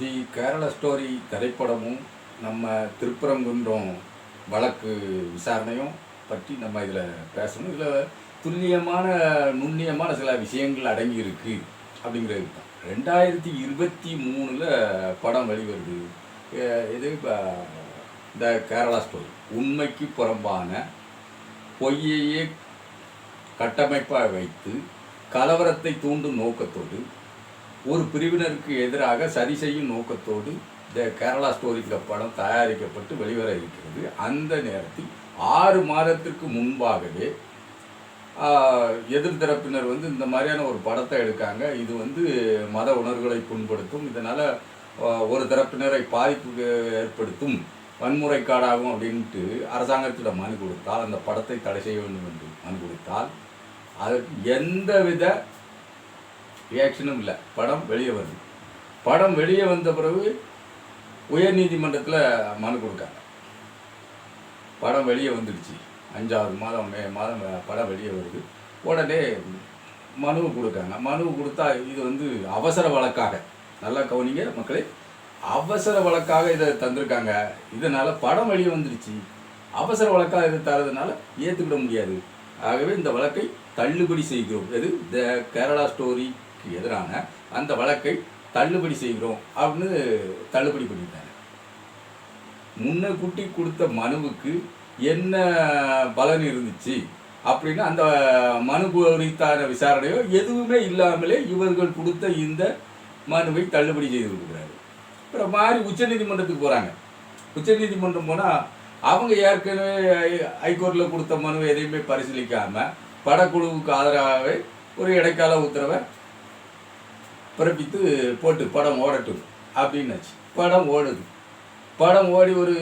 தி Kerala story திரைப்படமும் நம்ம திருப்பரங்குன்றம் வழக்கு விசாரணையும் பற்றி நம்ம இதில் பேசணும். இதில் துல்லியமான நுண்ணியமான சில விஷயங்கள் அடங்கியிருக்கு அப்படிங்கிறது தான் ரெண்டாயிரத்தி இருபத்தி மூணில் படம் வெளிவருது. இது இந்த கேரளா ஸ்டோரி. உண்மைக்கு புறம்பான பொய்யையே கட்டமைப்பாக வைத்து கலவரத்தை தூண்டும் நோக்கத்தோடு ஒரு பிரிவினருக்கு எதிராக சரி செய்யும் நோக்கத்தோடு இந்த கேரளா ஸ்டோரிங்கிற படம் தயாரிக்கப்பட்டு வெளிவர இருக்கிறது. அந்த நேரத்தில் ஆறு மாதத்திற்கு முன்பாகவே எதிர் தரப்பினர் வந்து இந்த மாதிரியான ஒரு படத்தை எடுக்காங்க. இது வந்து மத உணர்வுகளை புண்படுத்தும். இதனால் ஒரு தரப்பினரை பாதிப்பு ஏற்படுத்தும் வன்முறைக்காடாகும் அப்படின்ட்டு அரசாங்கத்திடம் மனு கொடுத்தால் அந்த படத்தை தடை செய்ய வேண்டும் என்று மனு கொடுத்தால் அதற்கு எந்தவித ரியாக்ஷனும் இல்லை. படம் வெளியே வருது. படம் வெளியே வந்த பிறகு உயர்நீதிமன்றத்தில் மனு கொடுக்காங்க படம் வெளியே வந்துடுச்சு. அஞ்சாவது மாதம் மே மாதம் படம் வெளியே வருது. உடனே மனு கொடுக்காங்க. மனு கொடுத்தா இது வந்து அவசர வழக்காக. நல்லா கவனிங்க மக்களே. அவசர வழக்காக இதை தந்திருக்காங்க. இதனால் படம் வெளியே வந்துடுச்சு. அவசர வழக்காக இதை தரதுனால ஏற்றுக்கிட முடியாது. ஆகவே இந்த வழக்கை தள்ளுபடி செய்கிறோம். எது? த கேரளா ஸ்டோரி எதிரான அந்த வழக்கை தள்ளுபடி செய்கிறோம் அப்படின்னு தள்ளுபடி பண்ணிட்டாங்க. முன்னக்கூட்டி கொடுத்த மனுவுக்கு என்ன பலன் இருந்துச்சு அப்படின்னு அந்த மனு குறித்தான விசாரணையோ எதுவுமே இல்லாமலே இவர்கள் கொடுத்த இந்த மனுவை தள்ளுபடி செய்து கொடுக்குறாரு. அப்புறம் மாறி உச்சநீதிமன்றத்துக்கு போகிறாங்க உச்சநீதிமன்றம் போனால் அவங்க ஏற்கனவே ஹைகோர்ட்டில் கொடுத்த மனுவை எதையுமே பரிசீலிக்காமல் படக்குழுவுக்கு ஆதரவாகவே ஒரு இடைக்கால உத்தரவை பிறப்பித்து போட்டு படம் ஓடட்டும் அப்படின்னாச்சு. படம் ஓடுது. படம் ஓடி ஒரு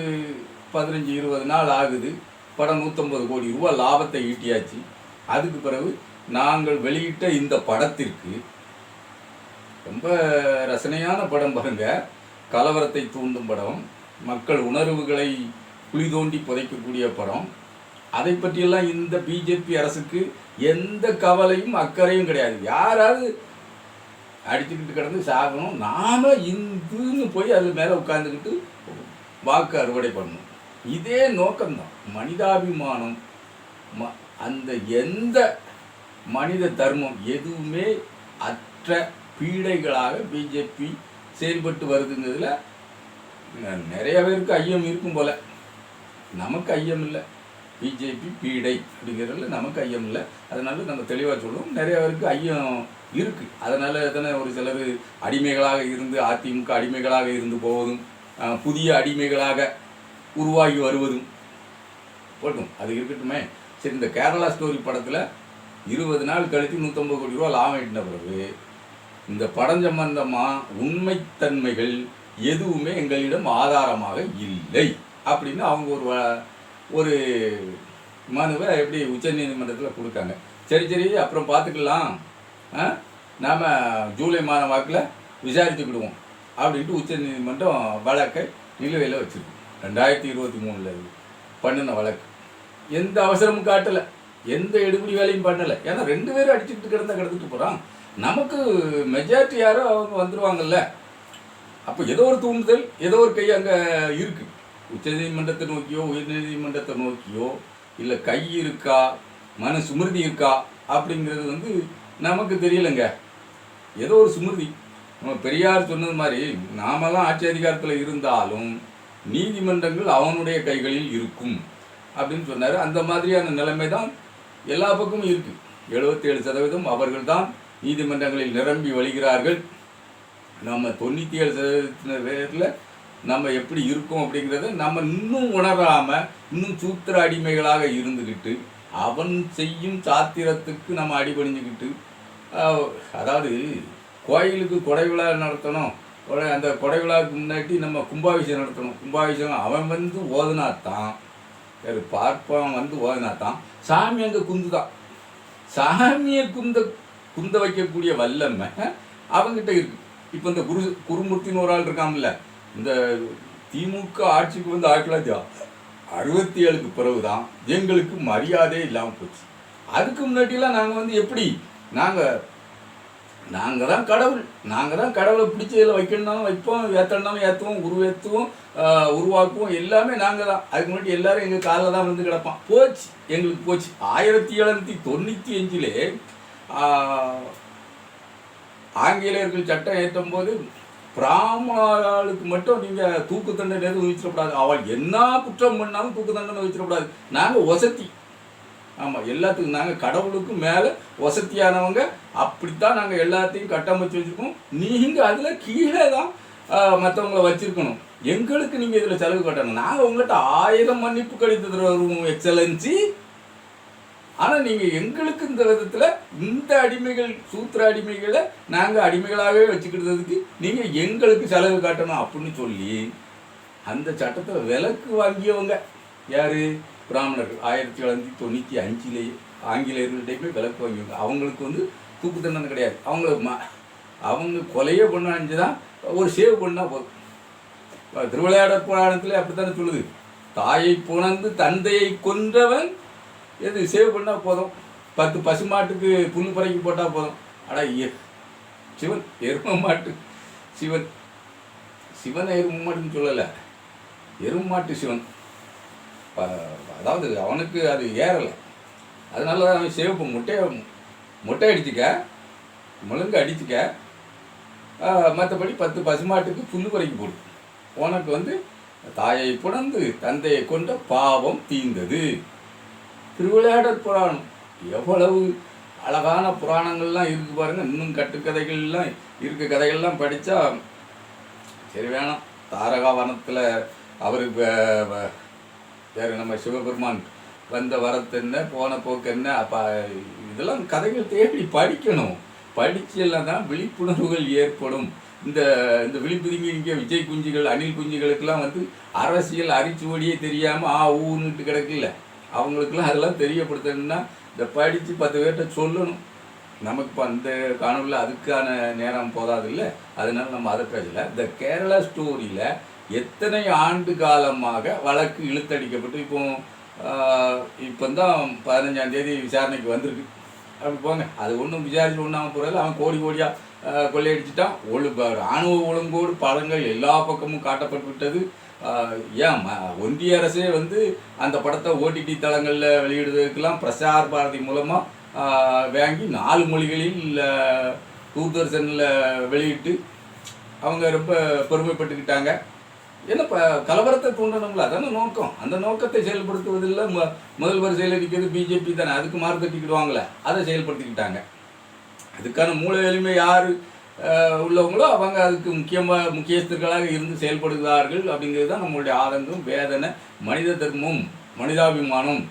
பதினஞ்சு இருபது நாள் ஆகுது. படம் நூற்றம்பது கோடி ரூபா லாபத்தை ஈட்டியாச்சு. அதுக்கு பிறகு நாங்கள் வெளியிட்ட இந்த படத்திற்கு ரொம்ப ரசனையான படம் பாருங்க. கலவரத்தை தூண்டும் படம். மக்கள் உணர்வுகளை குழி தோண்டி புதைக்கக்கூடிய படம். அதை பற்றியெல்லாம் இந்த பிஜேபி அரசுக்கு எந்த கவலையும் அக்கறையும் கிடையாது. யாராவது அடிச்சுக்கிட்டு கிடந்து சாகணும். நாம இந்துன்னு போய் அது மேலே உட்காந்துக்கிட்டு வாக்கு அறுவடை பண்ணணும். இதே நோக்கம்தான். மனிதாபிமானம் ம அந்த எந்த மனித தர்மம் எதுவுமே அற்ற பீடைகளாக பிஜேபி செயல்பட்டு வருதுங்கிறதுல நிறைய பேருக்கு ஐயம் இருக்கும் போல. நமக்கு ஐயம் இல்லை பிஜேபி பீடை அப்படிங்கிறதுல நமக்கு ஐயம் இல்லை. அதனால நம்ம தெளிவாக சொல்லுவோம். நிறைய பேருக்கு ஐயம் இருக்குது அதனால் தானே ஒரு சிலர் அடிமைகளாக இருந்து அதிமுக அடிமைகளாக இருந்து போவதும் புதிய அடிமைகளாக உருவாகி வருவதும் போட்டும். அது இருக்கட்டுமே. சரி இந்த கேரளா ஸ்டோரி படத்தில் இருபது நாள் கழித்து நூற்றம்பது கோடி ரூபா லாபம் ஈட்டின பிறகு இந்த படம் சம்பந்தமாக உண்மைத்தன்மைகள் எதுவுமே எங்களிடம் ஆதாரமாக இல்லை அப்படின்னு அவங்க ஒரு வ- ஒரு மனுவை எப்படி உச்சநீதிமன்றத்தில் கொடுக்காங்க. சரி சரி அப்புறம் பார்த்துக்கலாம் நாம் ஜூலை மாத வாக்கில் விசாரித்துக்கிடுவோம் அப்படின்ட்டு உச்சநீதிமன்றம் வழக்கை நிலுவையில் வச்சுருக்கோம் ரெண்டாயிரத்தி இருபத்தி மூணில் பண்ணின வழக்கு. எந்த அவசரமும் காட்டலை. எந்த எடுபடி வேலையும் பண்ணலை. ஏன்னா ரெண்டு பேரும் அடிச்சுக்கிட்டு கிடந்தா கிடந்துட்டு போகிறான் நமக்கு மெஜாரிட்டி யாரோ அவங்க வந்துடுவாங்கல்ல அப்போ ஏதோ ஒரு தூண்டுதல் ஏதோ ஒரு கை அங்கே இருக்குது உச்சநீதிமன்றத்தை நோக்கியோ உயர்நீதிமன்றத்தை நோக்கியோ இல்லை கை இருக்கா மன சுமிருதி இருக்கா அப்படிங்கிறது வந்து நமக்கு தெரியலைங்க. ஏதோ ஒரு சுமிருதி. நம்ம பெரியார் சொன்னது மாதிரி நாமெல்லாம் ஆட்சி அதிகாரத்தில் இருந்தாலும் நீதிமன்றங்கள் அவனுடைய கைகளில் இருக்கும் அப்படின்னு சொன்னார். அந்த மாதிரியான நிலைமை தான் எல்லா பக்கமும் இருக்கு. எழுபத்தேழு சதவீதம் அவர்கள் தான் நீதிமன்றங்களில் நிரம்பி வழிகிறார்கள். நம்ம தொண்ணூற்றி ஏழு சதவீதத்தினர் பேரில் நம்ம எப்படி இருக்கோம் அப்படிங்கிறத நம்ம இன்னும் உணராமல் இன்னும் சூத்திர அடிமைகளாக இருந்துக்கிட்டு அவன் செய்யும் சாத்திரத்துக்கு நம்ம அடிபணிஞ்சுக்கிட்டு அதாவது கோயிலுக்கு கொடை விழா நடத்தணும். அந்த கொடை விழாவுக்கு முன்னாடி நம்ம கும்பாபிஷேகம் நடத்தணும். கும்பாபிஷேகம் அவன் வந்து ஓதுனாத்தான். அது பார்ப்பவன் வந்து ஓதுனாத்தான். சாமி அங்கே குந்துதான். சாமியை குந்த குந்த வைக்கக்கூடிய வல்லமை அவங்ககிட்ட இருக்கு. இப்போ இந்த குரு குருமூர்த்தின்னு ஒரு ஆள் இருக்கான்ல இந்த திமுக ஆட்சிக்கு வந்து ஆயிரத்தி தொள்ளாயிரத்தி அறுபத்தி ஏழுக்கு பிறகு தான் எங்களுக்கு மரியாதையே இல்லாமல் போச்சு. அதுக்கு முன்னாடிலாம் நாங்கள் வந்து எப்படி? நாங்கள் நாங்கள் தான் கடவுள். நாங்கள் தான் கடவுளை பிடிச்சி இதில் வைக்கணும்னாலும் வைப்போம் ஏற்றணும்னாலும் ஏற்றுவோம் உருவேற்றுவோம் உருவாக்குவோம். எல்லாமே நாங்கள் தான் அதுக்கு முன்னாடி எல்லாரும் எங்கள் காலில் தான் வந்து கிடப்பான். போச்சு. எங்களுக்கு போச்சு. ஆயிரத்தி எழுநூற்றி தொண்ணூற்றி அஞ்சிலே ஆங்கிலேயர்கள் சட்டம் ஏற்றும் போது பிராமணாளுக்கு மட்டும் நீங்கள் தூக்கு தண்டனை எதுவும் விதிச்சிடக்கூடாது அவள் என்ன குற்றம் பண்ணாலும் தூக்கு தண்டனை வச்சிடக்கூடாது நாங்கள் வசதி. ஆமாம் எல்லாத்துக்கும் நாங்கள் கடவுளுக்கும் மேலே வசதியானவங்க. அப்படித்தான் நாங்கள் எல்லாத்தையும் கட்டமைச்சு வச்சுருக்கோம். நீங்கள் அதில் கீழே தான் மற்றவங்கள வச்சுருக்கணும். எங்களுக்கு நீங்கள் இதில் செலவு கட்டணும். நாங்கள் உங்கள்கிட்ட ஆயிரம் மன்னிப்பு கழித்து தருவோம் எக்ஸலன்சி. ஆனால் நீங்கள் எங்களுக்கு இந்த விதத்தில் இந்த அடிமைகள் சூத்திர அடிமைகளை நாங்கள் அடிமைகளாகவே வச்சுக்கிட்டதுக்கு நீங்கள் எங்களுக்கு செலவு காட்டணும் அப்படின்னு சொல்லி அந்த சட்டத்தை விலக்கு வாங்கியவங்க யார்? பிராமணர்கள். ஆயிரத்தி தொள்ளாயிரத்தி தொண்ணூற்றி அஞ்சுலேயே ஆங்கிலேயர்கள்டையுமே விலக்கு வாங்கியவங்க. அவங்களுக்கு வந்து தூக்கு தண்டனை கிடையாது. அவங்கள ம அவங்க கொலையே பண்ண தான் ஒரு சேவ் பண்ணால் போதும். திருவிளையாட திருவிளையாடற் புராணத்தில் அப்படித்தானே சொல்லுது? தாயை புணர்ந்து தந்தையை கொன்றவன் எது சேவ் பண்ணால் போதும். பத்து பசுமாட்டுக்கு புல் பறக்கி போட்டால் போதும். அடா ஏ சிவன் எரும மாட்டு. சிவன் சிவனை எரும மாட்டுன்னு சொல்லலை. எரும மாட்டு சிவன். அதாவது அவனுக்கு அது ஏறலை. அதனால தான் அவன் சேவப்பு முட்டையை முட்டை அடிச்சுக்க முழுங்க அடிச்சுக்க மற்றபடி பத்து பசுமாட்டுக்கு புல்லு குறைக்கு போடு. உனக்கு வந்து தாயை புணர்ந்து தந்தையை கொண்ட பாவம் தீர்ந்தது. திருவிளையாடற் புராணம். எவ்வளவு அழகான புராணங்கள்லாம் இருக்கு பாருங்க. இன்னும் கட்டுக்கதைகள்லாம் இருக்க கதைகள்லாம் படித்தா சரி வேணாம். தாரகாவனத்தில் அவருக்கு வேறு நம்ம சிவபெருமான் வந்த வரத்து என்ன போன போக்கு என்ன அப்போ இதெல்லாம் கதைகள் தேடி படிக்கணும். படிச்செல்லாம் தான் விழிப்புணர்வுகள் ஏற்படும். இந்த இந்த விழிப்புதுங்கி இங்கே விஜய் குஞ்சுகள் அணில் குஞ்சுகளுக்கெல்லாம் வந்து அரசியல் அரிச்சுவடியே தெரியாமல் ஆ ஊன்னுட்டு கிடக்குல்ல அவங்களுக்கெல்லாம் அதெல்லாம் தெரியப்படுத்தணும்னா இந்த படித்து பத்து பேர்கிட்ட சொல்லணும். நமக்கு இப்போ அந்த காணொலியில் அதுக்கான நேரம் போதாது இல்லை அதனால நம்ம அதை பேசல. இந்த கேரளா ஸ்டோரியில் எத்தனை ஆண்டு காலமாக வழக்கு இழுத்தடிக்கப்பட்டு இப்போ இப்போ தான் பதினஞ்சாம் தேதி விசாரணைக்கு வந்திருக்கு. அப்படி போங்க. அது ஒன்றும் விசாரிச்சு ஒன்றாம போகிறதில்ல அவன் கோடி கோடியாக கொள்ளையடிச்சிட்டான். ஒழு ராணுவ ஒழுங்கோடு படங்கள் எல்லா பக்கமும் காட்டப்பட்டு விட்டது. ஏன் ம- ஒன்றிய அரசே வந்து அந்த படத்தை ஓடிடி தளங்களில் வெளியிடுவதற்கெல்லாம் பிரசார் பாரதி மூலமாக வாங்கி நாலு மொழிகளில் தூர்தர்ஷனில் வெளியிட்டு அவங்க ரொம்ப பெருமைப்பட்டுக்கிட்டாங்க. ஏன்னா இப்போ கலவரத்தை தூண்டணும்ல அதான நோக்கம். அந்த நோக்கத்தை செயல்படுத்துவதில் மு முதல் வரிசையில் இருக்கிறது பிஜேபி தானே. அதுக்கு மார்க் கட்டிக்கிடுவாங்களே அதை செயல்படுத்திக்கிட்டாங்க. அதுக்கான மூல எளிமை யார்? உள்ளவங்களோ அவங்க அதுக்கு முக்கியமாக முக்கியஸ்தர்களாக இருந்து செயல்படுகிறார்கள் அப்படிங்கிறது தான் நம்மளுடைய ஆதங்கம் வேதனை மனித தர்மம் மனிதாபிமானம்.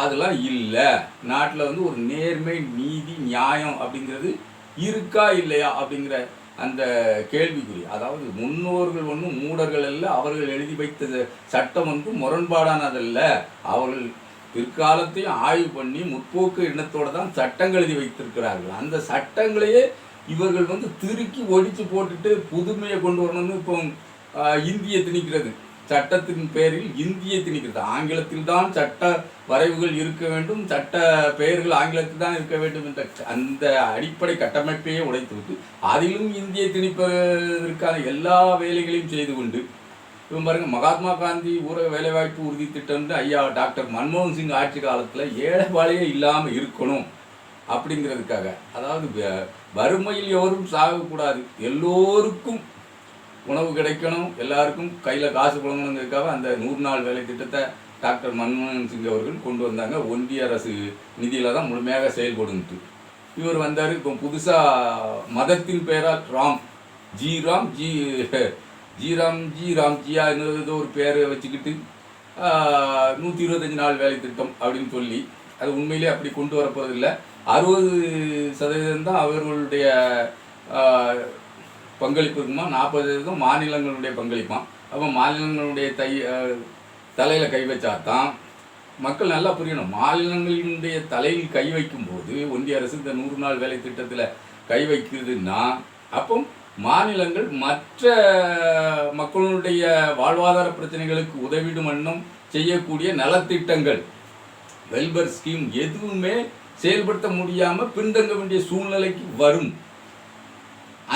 அதெல்லாம் இல்லை. நாட்டில் வந்து ஒரு நேர்மை நீதி நியாயம் அப்படிங்கிறது இருக்கா இல்லையா அப்படிங்கிற அந்த கேள்விக்குறி. அதாவது முன்னோர்கள் ஒன்றும் மூடர்கள் அல்ல அவர்கள் எழுதி வைத்த சட்டம் வந்து முரண்பாடானதல்ல. அவர்கள் பிற்காலத்தையும் ஆய்வு பண்ணி முற்போக்கு எண்ணத்தோடு தான் சட்டங்கள் எழுதி வைத்திருக்கிறார்கள். அந்த சட்டங்களையே இவர்கள் வந்து திருக்கி ஒடிச்சு போட்டுட்டு புதுமையை கொண்டு வரணும்னு இப்போ இந்திய திணிக்கிறது. சட்டத்தின் பேரில் இந்திய திணிக்கிறது. ஆங்கிலத்தில் தான் சட்ட வரைவுகள் இருக்க வேண்டும். சட்ட பெயர்கள் ஆங்கிலத்தில் தான் இருக்க வேண்டும் என்ற அந்த அடிப்படை கட்டமைப்பையே உடைத்துவிட்டு அதிலும் இந்திய திணிப்பதற்கான எல்லா வேலைகளையும் செய்து கொண்டு இப்போ பாருங்கள் மகாத்மா காந்தி ஊரக வேலைவாய்ப்பு உறுதி திட்டம்னு ஐயா டாக்டர் மன்மோகன் சிங் ஆட்சி காலத்தில் ஏழை ஏழைபாளையே இல்லாமல் இருக்கணும். அப்படிங்கிறதுக்காக. அதாவது வறுமையில் எவரும் சாகக்கூடாது. எல்லோருக்கும் உணவு கிடைக்கணும். எல்லாருக்கும் கையில் காசு புழங்கணுங்கிறதுக்காக அந்த நூறு நாள் வேலை திட்டத்தை டாக்டர் மன்மோகன் சிங் அவர்கள் கொண்டு வந்தாங்க. ஒன்றிய அரசு நிதியில் தான் முழுமையாக செயல்படுன்ட்டு இவர் வந்தார். இப்போ புதுசாக மதத்தின் பெயராக ராம். ஜி ராம் ஜி ஜி ராம் ஜி ராம் ஜியா ஏதோ ஒரு பேரை வச்சுக்கிட்டு நூற்றி இருபத்தஞ்சி நாள் வேலை திட்டம் அப்படின்னு சொல்லி அது உண்மையிலே அப்படி கொண்டு வரப்போகிறதில்லை அறுபது சதவீதம் தான் அவர்களுடைய பங்களிப்பு இருக்குமா? நாற்பது சதவீதம் மாநிலங்களுடைய பங்களிப்பான் அப்போ மாநிலங்களுடைய தை தலையில் கை வச்சா தான் மக்கள் நல்லா புரியணும். மாநிலங்களினுடைய தலையில் கை வைக்கும்போது ஒன்றிய அரசு இந்த நூறு நாள் வேலை திட்டத்தில் கை வைக்கிறதுன்னா அப்போ மாநிலங்கள் மற்ற மக்களுடைய வாழ்வாதார பிரச்சனைகளுக்கு உதவிடும் வண்ணம் செய்யக்கூடிய நலத்திட்டங்கள். வெல்பர் ஸ்கீம் எதுவுமே செயல்படுத்த முடியாமல் பின்தங்க வேண்டிய சூழ்நிலைக்கு வரும்.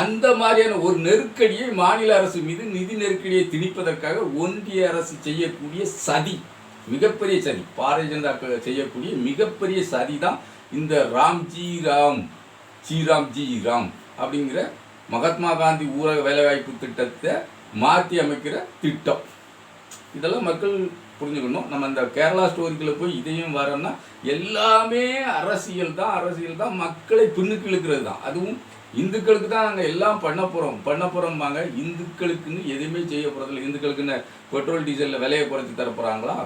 அந்த மாதிரியான ஒரு நெருக்கடியை மாநில அரசு மீது நிதி நெருக்கடியை திணிப்பதற்காக ஒன்றிய அரசு செய்யக்கூடிய சதி மிகப்பெரிய சதி பாரதிய ஜனதா செய்யக்கூடிய மிகப்பெரிய சதி தான் இந்த ராம்ஜி ராம் ஸ்ரீராம் ஜி ராம் அப்படிங்கிற மகாத்மா காந்தி ஊரக வேலைவாய்ப்பு திட்டத்தை மாற்றி அமைக்கிற திட்டம். இதெல்லாம் மக்கள் புரிஞ்சுக்கணும். நம்ம இந்த கேரளா ஸ்டோரிக்குள்ள போய் இதையும் வரோம்னா எல்லாமே அரசியல் தான் அரசியல் தான். மக்களை பின்னுக்கு இழுக்கிறது தான். அதுவும் இந்துக்களுக்கு தான் நாங்கள் எல்லாம் பண்ண போகிறோம் பண்ண போகிறோம்பாங்க இந்துக்களுக்குன்னு எதுவுமே செய்ய போகிறதில்ல இந்துக்களுக்குன்னு பெட்ரோல் டீசலில் விலையை குறைச்சி தரப்போகிறாங்களா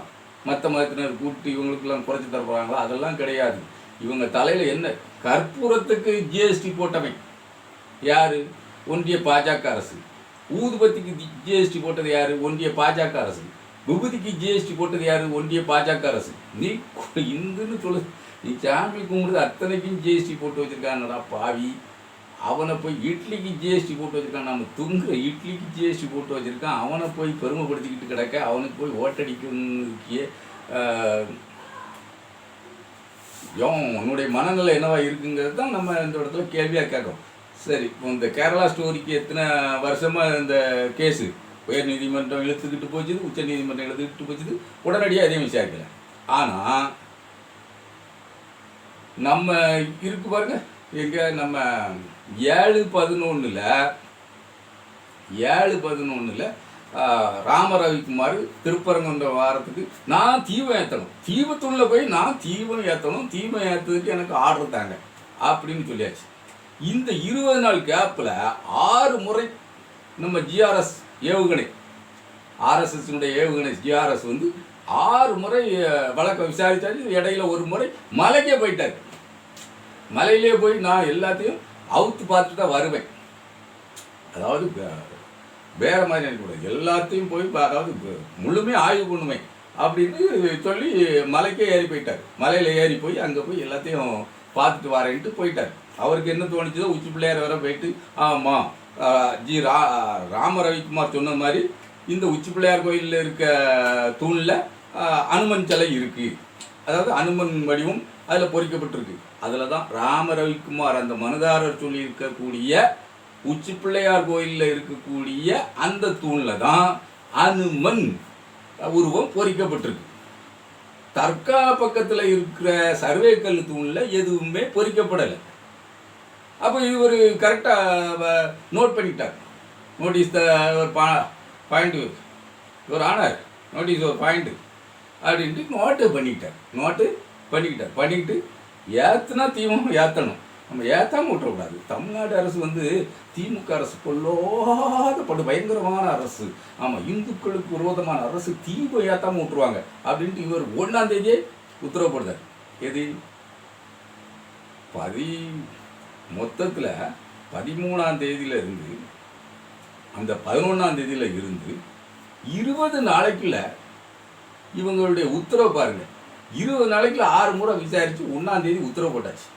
மற்ற மதத்தினர் கூப்பிட்டு இவங்களுக்கெல்லாம் குறைச்சி தரப்போகிறாங்களா அதெல்லாம் கிடையாது. இவங்க தலையில் என்ன? கற்பூரத்துக்கு ஜிஎஸ்டி போட்டவன் யார்? ஒன்றிய பாஜக அரசு. ஊதுபத்திக்கு ஜிஎஸ்டி போட்டது யார்? ஒன்றிய பாஜக அரசு. விபூதிக்கு ஜிஎஸ்டி போட்டது யார்? ஒன்றிய பாஜக அரசு. நீ இந்துன்னு சொல்லு. நீ சாமி கும்பிடுது அத்தனைக்கும் ஜிஎஸ்டி போட்டு வச்சிருக்காங்கடா பாவி. அவனை போய் இட்லிக்கு ஜிஎஸ்டி போட்டு வச்சுருக்கான். நம்ம துங்குற இட்லிக்கு ஜிஎஸ்டி போட்டு வச்சுருக்கான். அவனை போய் பெருமைப்படுத்திக்கிட்டு கிடக்க அவனுக்கு போய் ஓட்டடிக்கணுக்கியே யோன் உன்னுடைய மனநிலை என்னவா இருக்குங்கிறது தான் நம்ம இந்த இடத்துல கேள்வியாக கேட்கும் சரி இப்போ இந்த கேரளா ஸ்டோரிக்கு எத்தனை வருஷமாக இந்த கேஸு உயர் நீதிமன்றம் இழுத்துக்கிட்டு போச்சுது உச்ச நீதிமன்றம் இழுத்துக்கிட்டு போச்சுது உடனடியாக எதையும் விசாரிக்கல. ஆனால் நம்ம இருக்கு பாருங்க எங்கே நம்ம ஏழு பதினொன்றில் ஏழு பதினொன்றில் ராம ரவிக்குமார் திருப்பரங்குன்ற வாரத்துக்கு நான் தீபம் ஏற்றணும் தீபத்துள்ள போய் நான் தீபம் ஏற்றணும் தீபம் ஏற்றுறதுக்கு எனக்கு ஆர்டர் தாங்க அப்படின்னு சொல்லியாச்சு. இந்த இருபது நாள் கேப்பில் ஆறு முறை நம்ம ஜிஆர்எஸ் ஏவுகணை. ஆர்எஸ்எஸ்னுடைய ஏவுகணை ஜிஆர்எஸ் வந்து ஆறு முறை அஹ், வழக்கை இடையில ஒரு முறை மலைக்கே போயிட்டார். மலையிலே போய் நான் எல்லாத்தையும் அவுத்து பார்த்து தான் வருவேன். அதாவது வேற மாதிரி இருக்கக்கூடாது எல்லாத்தையும் போய் அதாவது முழுமையாக ஆய்வு பண்ணுவேன் அப்படின்னு சொல்லி மலைக்கே ஏறி போயிட்டார். மலையில் ஏறி போய் அங்கே போய் எல்லாத்தையும் பார்த்துட்டு வரேன்ட்டு போயிட்டார். அவருக்கு என்ன தோணுச்சதோ உச்சி பிள்ளையார் வர போயிட்டு ஆமாம் ஜி ரா ராம ரவிக்குமார் சொன்ன மாதிரி இந்த உச்சி பிள்ளையார் கோயிலில் இருக்க தூணில் அனுமன் சிலை இருக்குது அதாவது அனுமன் வடிவம் அதில் பொறிக்கப்பட்டிருக்கு. அதில் தான் ராம ரவிக்குமார் அந்த மனுதாரர் சொல்லி இருக்கக்கூடிய உச்சி பிள்ளையார் கோயிலில் இருக்கக்கூடிய அந்த தூணில் தான் அனுமன் உருவம் பொறிக்கப்பட்டிருக்கு. தர்கா பக்கத்தில் இருக்கிற சர்வே கல் தூணில் எதுவுமே பொறிக்கப்படலை. அப்போ இவர் கரெக்டாக நோட் பண்ணிட்டார் நோட்டீஸ் த ஒரு பா பாயிண்ட் ஒரு ஆனார் நோட்டீஸ் ஒரு பாயிண்ட்டு அப்படின்ட்டு நோட்டு பண்ணிக்கிட்டார் நோட்டு பண்ணிக்கிட்டார் பண்ணிக்கிட்டு ஏற்றுனா திமுக ஏற்றணும் நம்ம ஏற்றாமல் விட்டுறக்கூடாது. தமிழ்நாடு அரசு வந்து திமுக அரசு கொள்ளாத படு பயங்கரமான அரசு. ஆமாம் இந்துக்களுக்கு விரோதமான அரசு தீப ஏற்றாம விட்டுருவாங்க. அப்படின்ட்டு இவர் ஒன்றாம் தேதியே உத்தரவு போடுறார். எது? பதி மொத்தத்தில் பதிமூணாம் தேதியில இருந்து அந்த பதினொன்றாம் தேதியில் இருந்து இருபது நாளைக்குள்ள இவங்களுடைய உத்தரவு பாருங்கள் இருபது நாளைக்குள்ள ஆறு முறை விசாரிச்சு ஒன்றாம் தேதி உத்தரவு போட்டாச்சு.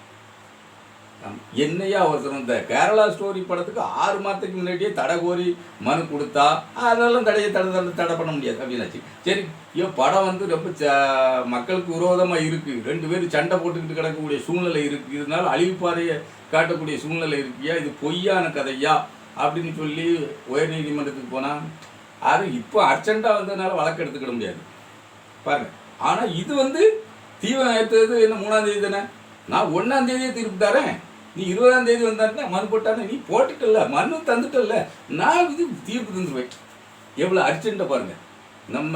என்னையா ஒருத்தர் இந்த கேரளா ஸ்டோரி படத்துக்கு ஆறு மாதத்துக்கு முன்னாடியே தடை கோரி மனு கொடுத்தா அதெல்லாம் தடையை தடை தடை தடை பண்ண முடியாது அப்படின்னாச்சு. சரி ஐயோ படம் வந்து ரொம்ப ச- மக்களுக்கு விரோதமாக இருக்குது ரெண்டு பேரும் சண்டை போட்டுக்கிட்டு கிடக்கக்கூடிய சூழ்நிலை இருக்குது இதனால் அழிவுப்பாதையை காட்டக்கூடிய சூழ்நிலை இருக்கியா? இது பொய்யான கதையா? அப்படின்னு சொல்லி உயர் நீதிமன்றத்துக்கு போனால் அது இப்போ அர்ஜென்ட்டாக வந்ததுனால வழக்கு எடுத்துக்கிட முடியாது. பாருங்க. ஆனால் இது வந்து தீவனம் ஏற்றது என்ன மூணாம் தேதி தானே? நான் ஒன்றாம் தேதியே தீர்ப்பு தரேன். நீ இருபதாம் தேதி வந்தாருன்னா மனு போட்டானே நீ போட்டுட்டல மனு தந்துட்டல்ல. நான் இது தீர்ப்பு தந்துடுவேன் எவ்வளோ அர்ஜென்ட்டை பாருங்கள் நம்ம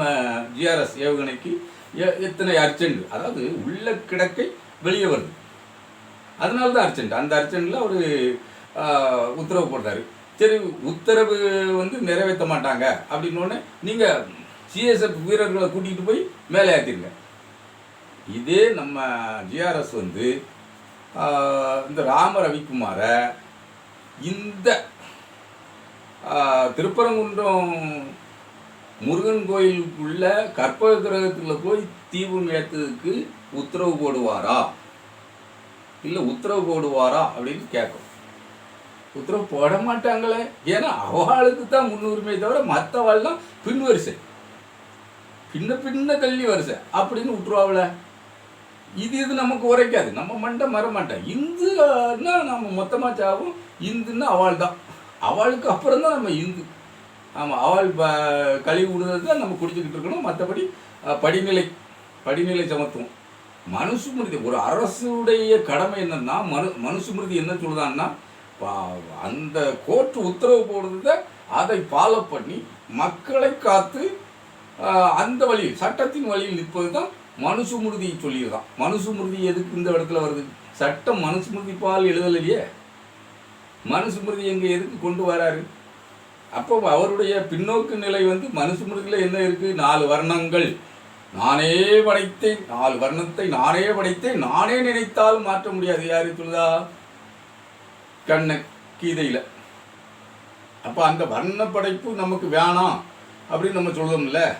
ஜிஆர்எஸ் ஏவுகணைக்கு எ- எத்தனை அர்ஜென்ட்? அதாவது உள்ள கிடக்கை வெளியே வருது. அதனால தான் அர்ஜென்ட். அந்த அர்ஜென்ட்டில் அவர் உத்தரவு போட்டார் சரி உத்தரவு வந்து நிறைவேற்ற மாட்டாங்க. அப்படின்னோடனே நீங்கள் சிஎஸ்எஃப் வீரர்களை கூட்டிகிட்டு போய் மேலே ஏற்றிருங்க இதே நம்ம ஜிஆர்எஸ் வந்து இந்த ராம ரவிக்குமாரை இந்த திருப்பரங்குன்றம் முருகன் கோயிலுக்குள்ள கற்பக கிரகத்தில் போய் தீபம் ஏற்றுறதுக்கு உத்தரவு போடுவாரா? இல்லை உத்தரவு போடுவாரா அப்படின்னு கேட்கும். உத்தரவு போட மாட்டாங்களே. ஏன்னா அவளுக்கு தான் முன்னுரிமை தவிர மற்றவாள்லாம் பின் வரிசை பின்ன பின்ன தள்ளி வரிசை. அப்படின்னு விட்டுருவாங்கள இது இது நமக்கு உரைக்காது. நம்ம மண்டை மர மாட்டேன் இந்துன்னா நம்ம மொத்தமாக சாவும். இந்துன்னா அவள் தான். அவளுக்கு அப்புறம் தான் நம்ம இந்து. ஆமாம் அவள் ப கழிவு விடுறது தான் நம்ம குடிச்சுக்கிட்டு இருக்கணும். மற்றபடி படிநிலை படிநிலை சமத்துவம். மனுசுமிருதி ஒரு அரசுடைய கடமை என்னன்னா மனு மனுசுமிருதி என்ன சொல்லுதான்னா அந்த கோர்ட் உத்தரவு போடுறத அதை ஃபாலோ பண்ணி மக்களை காத்து அந்த வழியில் சட்டத்தின் வழியில் நிற்பது தான் மனுசுமிருதி சொல்லியிருக்கான் மனுசுமிருதி எதுக்கு இந்த இடத்துல வருது? சட்டம் மனுசுமிருதி பால் எழுதலையே. மனுசுமிருதி எங்கே எதுக்கு கொண்டு வராரு? அப்போ அவருடைய பின்னோக்கு நிலை வந்து மனுசுமிருதியில் என்ன இருக்குது நாலு வர்ணங்கள். நானே படைத்தேன். நாலு வர்ணத்தை நானே படைத்தேன். நானே நினைத்தால் மாற்ற முடியாது. யாரு சொல்லுதா? கண்ணன் கீதையில். அப்போ அந்த வர்ண படைப்பு நமக்கு வேணாம் அப்படின்னு நம்ம சொல்லுவோம்ல.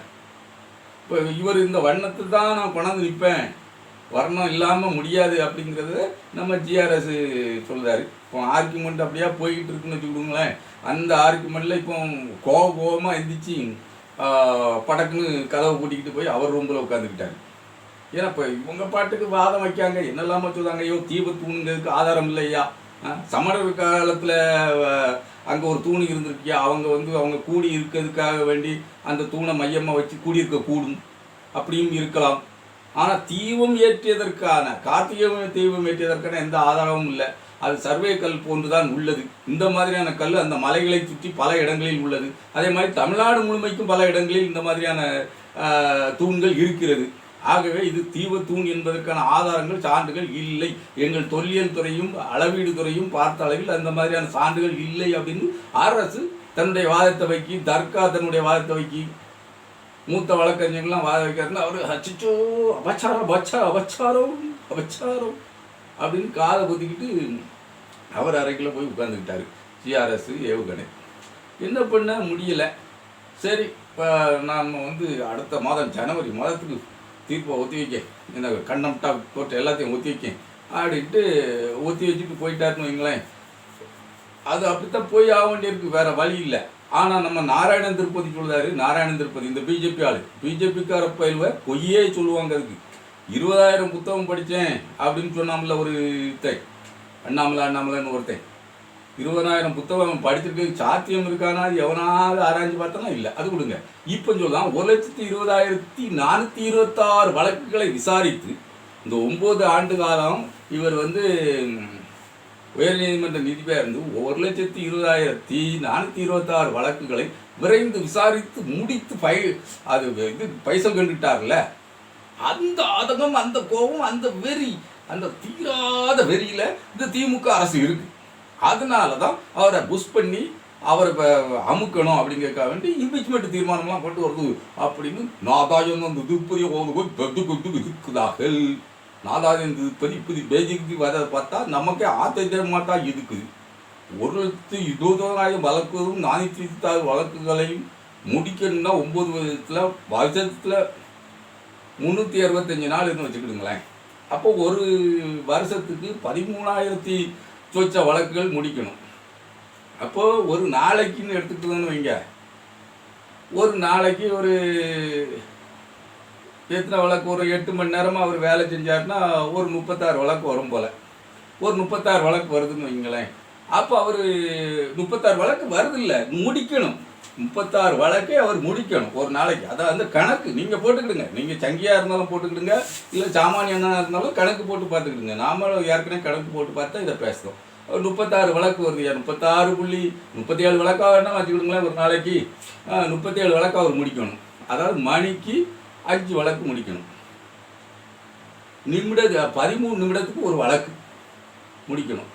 இப்போ இவர் இந்த வண்ணத்தை தான் நான் கொண்டாந்து நிற்பேன் வர்ணம் இல்லாமல் முடியாது அப்படிங்கிறத நம்ம ஜிஆர்எஸ் சொல்கிறாரு இப்போ ஆர்குமெண்ட் அப்படியே போய்கிட்டு இருக்குன்னு வச்சுக்கிடுங்களேன். அந்த ஆர்குமெண்ட்டில் இப்போ கோவ கோபமாக எந்திரிச்சு படக்குன்னு கதவை கூட்டிக்கிட்டு போய் அவர் ரூமில் உட்காந்துக்கிட்டாரு ஏன்னா இப்போ இவங்க பாட்டுக்கு வாதம் வைக்காங்க. என்னெல்லாம சொல்கிறாங்க ஐயோ தீபத்துங்கிறதுக்கு ஆதாரம் இல்லையா? சமணர் காலத்தில் அங்கே ஒரு தூண் இருந்திருக்கியா? அவங்க வந்து அவங்க கூடி இருக்கிறதுக்காக வேண்டி அந்த தூணை மையமாக வச்சு கூடியிருக்க கூடும். அப்படியும் இருக்கலாம். ஆனால் தீபம் ஏற்றியதற்கான கார்த்திகை தீபம் ஏற்றியதற்கான எந்த ஆதாரமும் இல்லை. அது சர்வே கல் போன்றுதான் உள்ளது. இந்த மாதிரியான கல் அந்த மலைகளை சுற்றி பல இடங்களில் உள்ளது. அதே மாதிரி தமிழ்நாடு முழுமைக்கும் பல இடங்களில் இந்த மாதிரியான தூண்கள் இருக்கிறது. ஆகவே இது தீவத்தூண் தூண் என்பதற்கான ஆதாரங்கள் சான்றுகள் இல்லை. எங்கள் தொல்லியல் துறையும் அளவீடு துறையும் பார்த்த அளவில் அந்த மாதிரியான சான்றுகள் இல்லை அப்படின்னு அரசு தன்னுடைய வாதத்தை வைக்கி தர்கா தன்னுடைய வாதத்தை வைக்கி மூத்த வழக்கறிஞர்கள்லாம் வாத வைக்கிறாருன்னா அவர் ஹச்சிச்சோ அபச்சாரம் அபச்சா அபச்சாரம் அபச்சாரம் அப்படின்னு காதை குத்திக்கிட்டு அவர் அறைக்கில் போய் உட்காந்துக்கிட்டாரு ஜிஆர்எஸ் ஏவுகணை. என்ன பண்ண முடியல? சரி இப்போ நாம் வந்து அடுத்த மாதம் ஜனவரி மாதத்துக்கு தீர்ப்பை ஒத்தி வைக்க. இந்த கண்ணம்டா கோர்ட் எல்லாத்தையும் ஒத்தி வைக்க. அப்படின்ட்டு ஒத்தி வச்சுட்டு போயிட்டாருன்னு வைங்களேன். அது அப்படித்தான் போய் ஆக வேண்டியிருக்கு வேறு வழி இல்லை. ஆனால் நம்ம நாராயணன் திருப்பதி சொல்கிறாரு நாராயணன் திருப்பதி இந்த பிஜேபி ஆள். பிஜேபிக்கார பயில்வை பொய்யே சொல்லுவாங்க அதுக்கு. இருபதாயிரம் புத்தகம் படித்தேன் அப்படின்னு சொன்னாமல ஒரு இத்தை. அண்ணாமலை அண்ணாமலைன்னு ஒருத்தன். இருபதாயிரம் புத்தகம் படிச்சிருக்க சாத்தியம் இருக்கானா? அது எவனாவது ஆராய்ஞ்சு பார்த்தனா இல்லை. அது கொடுங்க. இப்போ சொல்லலாம் ஒரு லட்சத்தி இருபதாயிரத்தி நானூற்றி இருபத்தாறு வழக்குகளை விசாரித்து இந்த ஒம்பது ஆண்டு காலம் இவர் வந்து உயர்நீதிமன்ற நீதிபதியாக இருந்து ஒரு லட்சத்தி இருபதாயிரத்தி நானூற்றி இருபத்தாறு வழக்குகளை விரைந்து விசாரித்து முடித்து பை அது இது பைசல் கண்டுட்டார்ல. அந்த ஆதகம் அந்த கோபம் அந்த வெறி அந்த தீராத வெறியில் இந்த திமுக அரசு இருக்குது அதனால தான் அவரை புஷ் பண்ணி அவரை இப்போ அமுக்கணும் அப்படிங்கிறக்க வேண்டி இம்பீச்மெண்ட் தீர்மானம்லாம் கொண்டு வருது அப்படின்னு நாதாயம் அந்த திருப்பதி போகும்போது பெட்டு கொண்டு இருக்குதார்கள் நாதாயம் திருப்பதி இப்படி பேஜிக்கு வர பார்த்தா நமக்கே ஆத்திர மாட்டா இருக்குது ஒரு லட்சத்து இருபதாயிரம் வழக்குகளும் நானூற்றி இருபத்தாறு வழக்குகளையும் முடிக்கணும்னா ஒம்பது வருஷத்தில் வருஷத்தில் முந்நூற்றி அறுபத்தஞ்சு நாள்னு வச்சுக்கிடுங்களேன். அப்போ ஒரு வருஷத்துக்கு பதிமூணாயிரத்தி சொச்ச வழக்குகள் முடிக்கணும். அப்போது ஒரு நாளைக்குன்னு எடுத்துக்கிட்டோன்னு வைங்க. ஒரு நாளைக்கு ஒரு எத்தனை வழக்கு? ஒரு எட்டு மணி நேரமாக அவர் வேலை செஞ்சாருன்னா ஒரு முப்பத்தாறு வழக்கு வரும் போல். ஒரு முப்பத்தாறு வழக்கு வருதுன்னு வைங்களேன். அப்போ அவர் முப்பத்தாறு வழக்கு வருது இல்லை முடிக்கணும். முப்பத்தாறு வழக்கை அவர் முடிக்கணும் ஒரு நாளைக்கு. அதான் அந்த கணக்கு நீங்கள் போட்டுக்கிடுங்க. நீங்கள் சங்கியாக இருந்தாலும் போட்டுக்கிடுங்க இல்லை சாமானியனாக இருந்தாலும் கணக்கு போட்டு பார்த்துக்கிடுங்க. நாமளும் ஏற்கனவே கணக்கு போட்டு பார்த்தா இதை பேசுகிறோம் ஒரு முப்பத்தாறு வழக்கு வருது முப்பத்தாறு புள்ளி முப்பத்தி ஏழு வழக்காக வேணால் வச்சுக்கிடுங்களேன் ஒரு நாளைக்கு. முப்பத்தி ஏழு வழக்காக அவர் முடிக்கணும். அதாவது மணிக்கு அஞ்சு வழக்கு முடிக்கணும். நிமிட பதிமூணு நிமிடத்துக்கு ஒரு வழக்கு முடிக்கணும்.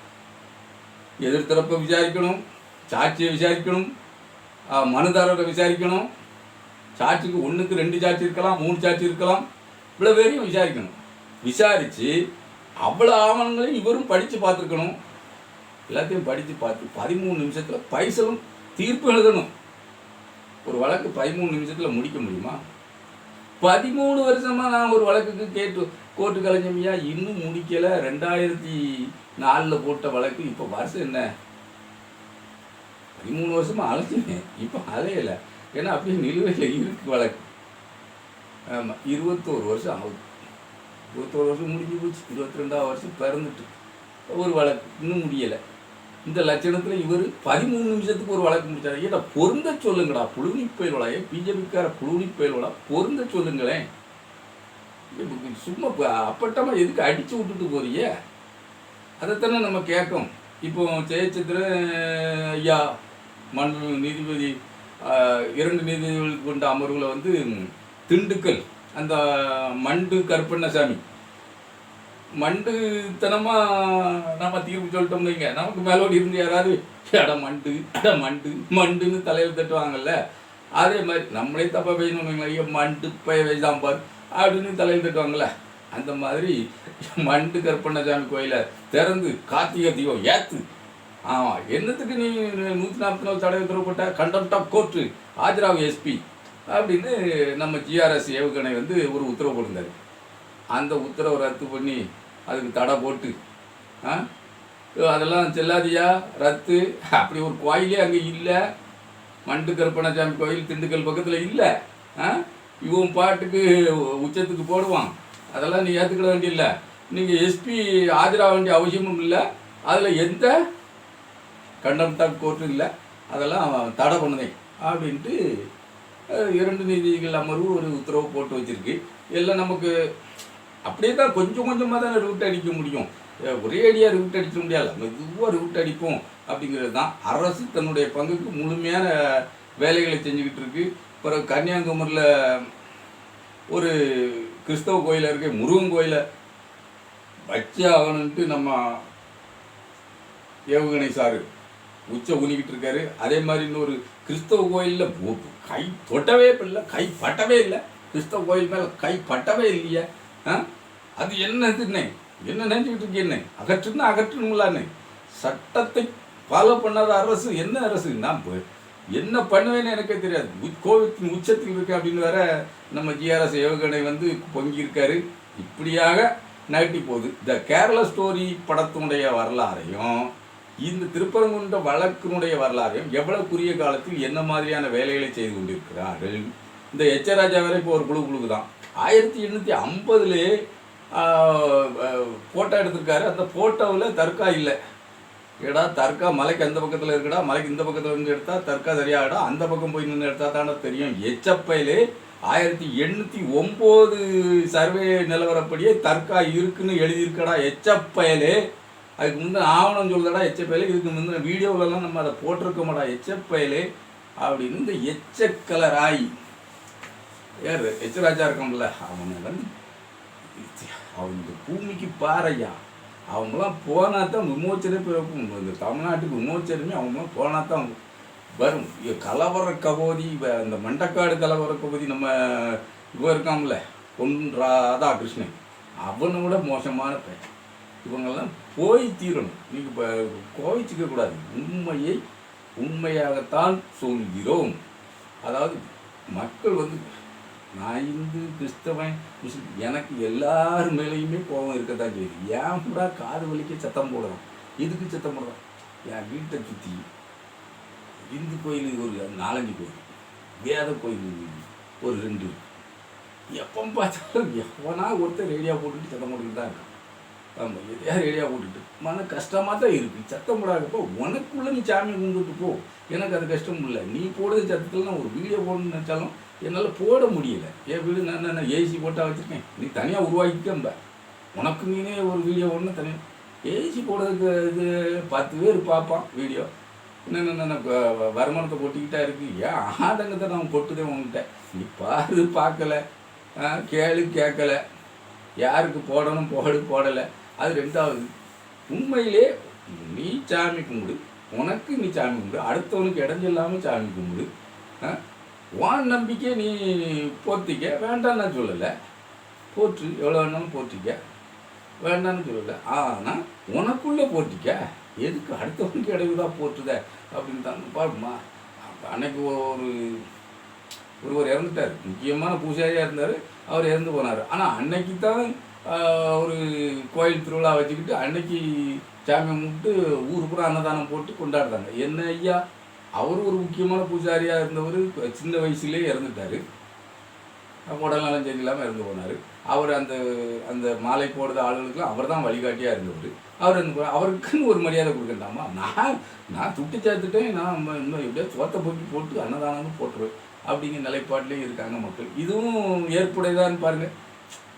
எதிர்த்தரப்பை விசாரிக்கணும் சாட்சியை விசாரிக்கணும் மனுதாரரை விசாரிக்கணும். சாட்சிக்கு ஒன்றுக்கு ரெண்டு சாட்சி இருக்கலாம் மூணு சாட்சி இருக்கலாம். இவ்வளோ பேரையும் விசாரிக்கணும். விசாரித்து அவ்வளோ ஆவணங்களையும் இவரும் படித்து பார்த்துருக்கணும். எல்லாத்தையும் படித்து பார்த்து பதிமூணு நிமிஷத்தில் பைசலும் தீர்ப்பு எழுதணும். ஒரு வழக்கு பதிமூணு நிமிஷத்தில் முடிக்க முடியுமா? பதிமூணு வருஷமாக நான் ஒரு வழக்குக்கு கேட்டு கோர்ட்டு கலைஞமையா இன்னும் முடிக்கலை. ரெண்டாயிரத்தி நாலில் போட்ட வழக்கு இப்போ வருஷம் என்ன? பதிமூணு வருஷமாக அழைச்சினேன் இப்போ அலையலை. ஏன்னா அப்படியே நிலுவையில் இருக்கு வழக்கு. ஆமாம் இருபத்தோரு வருஷம் ஆகுது. இருபத்தோரு வருஷம் முடிஞ்சு போச்சு. இருபத்தி ரெண்டாவது வருஷம் பிறந்துட்டு ஒரு வழக்கு. இன்னும் முடியலை. இந்த லட்சணத்தில் இவர் பதிமூணு நிமிஷத்துக்கு ஒரு வழக்கு முடிச்சார். ஏடா பொருந்த சொல்லுங்கடா. புழுனி பயல்வடா. ஏன் பிஜேபிக்கார புழுனி பயல்வடா? பொருந்த சொல்லுங்களேன். சும்மா அப்பட்டமாக அப்பட்டமா எதுக்கு அடித்து விட்டுட்டு போறீங்க? அதைத்தானே நம்ம கேட்கும் இப்போ ஜெயச்சந்திரன் ஐயா மண் நீதிபதி இரண்டு நீதிபதிகள் கொண்ட அமர்வுல வந்து திண்டுக்கல் அந்த மண்டு கருப்பண்ணசாமி. மண்டுத்தனமா நம்ம தீர்ப்பு சொல்லிட்டோம் வைங்க. நமக்கு மேலோடி இருந்து யாராவது அட மண்டு அட மண்டு மண்டுன்னு தலையில் தட்டுவாங்கல்ல. அதே மாதிரி நம்மளே தப்பா பேசணும் ஐயோ மண்டு பய வைதான் பார் அப்படின்னு தலையில் தட்டுவாங்கல்ல. அந்த மாதிரி மண்டு கருப்பண்ணசாமி கோயிலை திறந்து கார்த்திகை தீபம் ஏத்து ஆமாம் என்னத்துக்கு நீ நூற்றி நாற்பத்தி நாலு தடவை உத்தரவு போட்ட? ஆஃப் கோர்ட்டு ஆஜராவ் எஸ்பி அப்படின்னு நம்ம ஜிஆர்எஸ் ஏவுகணை வந்து ஒரு உத்தரவு போட்டிருந்தாரு. அந்த உத்தரவை ரத்து பண்ணி அதுக்கு தடை போட்டு ஆ? அதெல்லாம் செல்லாதியா ரத்து. அப்படி ஒரு கோயிலே அங்கே இல்லை. மண்டு கருப்பணசாமி கோயில் திண்டுக்கல் பக்கத்தில் இல்லை ஆ? இவன் பாட்டுக்கு உச்சத்துக்கு போடுவான். அதெல்லாம் நீ ஏற்றுக்கிட வேண்டியதில்ல. நீங்கள் எஸ்பி ஆஜராக வேண்டிய அவசியமும் இல்லை. அதில் எந்த கண்டம்டாக் கோர்ட்டும் இல்லை. அதெல்லாம் தடை பண்ணுதேன் அப்படின்ட்டு இரண்டு நீதிகள் அமர்வு ஒரு உத்தரவு போட்டு வச்சிருக்கு. எல்லாம் நமக்கு அப்படியே தான் கொஞ்சம் கொஞ்சமாக தான் ரூட் அடிக்க முடியும். ஒரே அடியாக ரூட் அடிக்க முடியாது மெதுவாக ரூட் அடிப்போம் அப்படிங்கிறது தான். அரசு தன்னுடைய பங்குக்கு முழுமையான வேலைகளை செஞ்சுக்கிட்டு இருக்கு. பிறகு கன்னியாகுமரியில் ஒரு கிறிஸ்தவ கோயிலாக இருக்க முருகன் கோயிலை வச்சு ஆகணுன்ட்டு நம்ம ஏவுகணை சாரு உச்ச ஊனிக்கிட்டு இருக்காரு. அதே மாதிரி இன்னொரு கிறிஸ்தவ கோயிலில் கை தொட்டவே இல்லை கை பட்டவே இல்லை. கிறிஸ்தவ கோயில் மேலே கை பட்டவே இல்லையே. ஆ? அது என்னதுன்னு என்ன நினச்சிக்கிட்டு இருக்கீங்க அகற்றுன்னா அகற்றணுங்களான்னு சட்டத்தை ஃபாலோ பண்ணாத அரசு என்ன அரசு? நான் என்ன பண்ணுவேன்னு எனக்கே தெரியாது. உ- கோவித்தின் உச்சத்தில் இருக்கு அப்படின்னு வேற நம்ம ஜிஆர்எஸ் ஏவுகணை வந்து பொங்கியிருக்காரு. இப்படியாக நகட்டி போகுது. இந்த கேரள ஸ்டோரி படத்தினுடைய வரலாறையும் இந்த திருப்பரங்குன்ற வழக்கினுடைய வரலாறையும் எவ்வளவு குறுகிய காலத்தில் என்ன மாதிரியான வேலைகளை செய்து கொண்டிருக்கிறார்கள்? இந்த எச்சராஜா வரை இப்போ ஒரு குழு குழுக்கு தான் ஆயிரத்தி எண்ணூற்றி ஐம்பதுலேயே ஃபோட்டோ எடுத்திருக்காரு. அந்த ஃபோட்டோவில் தர்கா இல்லை. ஏடா தர்கா மலைக்கு அந்த பக்கத்தில் இருக்கடா மலைக்கு இந்த பக்கத்தில் இருந்து எடுத்தால் தர்கா சரியாகிடா அந்த பக்கம் போய் நின்று எடுத்தால் தானே தெரியும். எச்சப்பையிலே ஆயிரத்தி எண்ணூற்றி ஒம்பது சர்வே நிலவரப்படியே தர்கா இருக்குன்னு எழுதியிருக்கடா எச்சப்பயலே. அதுக்கு முந்தின ஆவணம் சொல்லுதடா எச்சப்பயலே இதுக்கு முந்தின வீடியோவிலலாம் நம்ம அதை போட்டிருக்கோமாடா எச்சப்பயலே அப்படின்னு இந்த எச்சக்கலராய். யார்? எச்சராஜா இருக்கோம்ல அவனை அவன் இந்த பூமிக்கு பாறையா? அவங்களாம் போனால் தான் விமோச்சனே பிறக்கும் இந்த தமிழ்நாட்டுக்கு விமோச்சனமே அவங்களாம் போனால் தான் வரும் கலவர கபோதி அந்த இந்த மண்டக்காடு கலவர கபோதி நம்ம இவன் இருக்கான்ல பொன் ராதாகிருஷ்ணன். அவனை விட மோசமான பையன். இவங்கெல்லாம் போய் தீரணும். நீங்கள் இப்போ கோவிச்சுக்க கூடாது உண்மையை உண்மையாகத்தான் சொல்கிறோம். அதாவது மக்கள் வந்து நான் இந்து கிறிஸ்தவன் முஸ்லிம் எனக்கு எல்லார் மேலேயுமே கோபம் இருக்கத்தான் செய்யுது. ஏன் கூட காது வலிக்க சத்தம் போடுறான் எதுக்கு சத்தம் போடுறான் என் வீட்டை சுற்றி இந்து கோயில் ஒரு நாலஞ்சு கோயில் வேத கோயில் ஒரு ரெண்டு. எப்போ பார்த்தாலும் எவனா ஒருத்தர் ரேடியோ போட்டுட்டு சத்தம் போட்டுக்கிட்டு தான் இருக்கான். ஆமாம் எதையாவது ரேடியோ போட்டுட்டு மன கஷ்டமாக தான் இருக்குது சத்தம் போடாதப்போ உனக்குள்ள நீ சாமி கும்பிட்டு போ. எனக்கு அது கஷ்டம் இல்லை. நீ போடுறது சத்தத்தில் நான் ஒரு வீடியோ போடணும்னு நினச்சாலும் என்னால் போட முடியல. என் வீடு நான் நான் ஏசி போட்டால் வச்சுருக்கேன். நீ தனியாக உருவாக்கிக்கம்ப உனக்கு நீனே ஒரு வீடியோ ஒன்று தனியாக ஏசி போடுறதுக்கு இது பத்து பேர் பார்ப்பான் வீடியோ என்னென்ன வருமானத்தை கொட்டிக்கிட்டா இருக்கு. ஏன் ஆதங்கத்தை நான் கொட்டுதேன் உங்ககிட்ட நீ பாரு பார்க்கல. கேளு கேட்கல. யாருக்கு போடணும் போடு போடலை. அது ரெண்டாவது உண்மையிலே நீ சாமி கும்பிடு உனக்கு நீ சாமி கும்பிடு அடுத்தவனுக்கு இடைஞ்சல்லாமல் சாமி கும்பிடு. ஆ? உன் நம்பிக்கை நீ போர்த்திக்க வேண்டாம் நான் சொல்லலை. போற்று எவ்வளோ வேணாலும் போற்றிக்க வேண்டாம்னு சொல்லலை. ஆனால் உனக்குள்ளே போற்றிக்க எதுக்கு அடுத்தவனுக்கு இடையூறாக போற்றுத? அப்படின்னு தான் பாருமா அன்னைக்கு ஒரு ஒருவர் இறந்துட்டார். முக்கியமான பூஜாரியாக இருந்தார் அவர் இறந்து போனார். ஆனால் அன்னைக்கு தான் ஒரு கோயில் திருவிழா வச்சுக்கிட்டு அன்னைக்கு சாமி கும்பிட்டு ஊர் பூரா அன்னதானம் போட்டு கொண்டாடுறாங்க. என்ன ஐயா? அவர் ஒரு முக்கியமான பூஜாரியாக இருந்தவர் சின்ன வயசுலேயே இறந்துட்டார். உடல் நலம் சரியில்லாமல் இறந்து போனார். அவர் அந்த அந்த மாலை போடுற ஆளுகளுக்குலாம் அவர் தான் வழிகாட்டியாக இருந்தவர். அவர் என்ன அவருக்குன்னு ஒரு மரியாதை கொடுக்கண்டாமா நான் நான் துட்டு சேர்த்துட்டேன் நான் இன்னும் எப்படியோ சோத்தை போக்கி போட்டு அன்னதானமும் போட்டுருவேன். அப்படிங்கிற நிலைப்பாட்டிலையும் இருக்காங்க மக்கள். இதுவும் ஏற்புடையதான்னு பாருங்கள்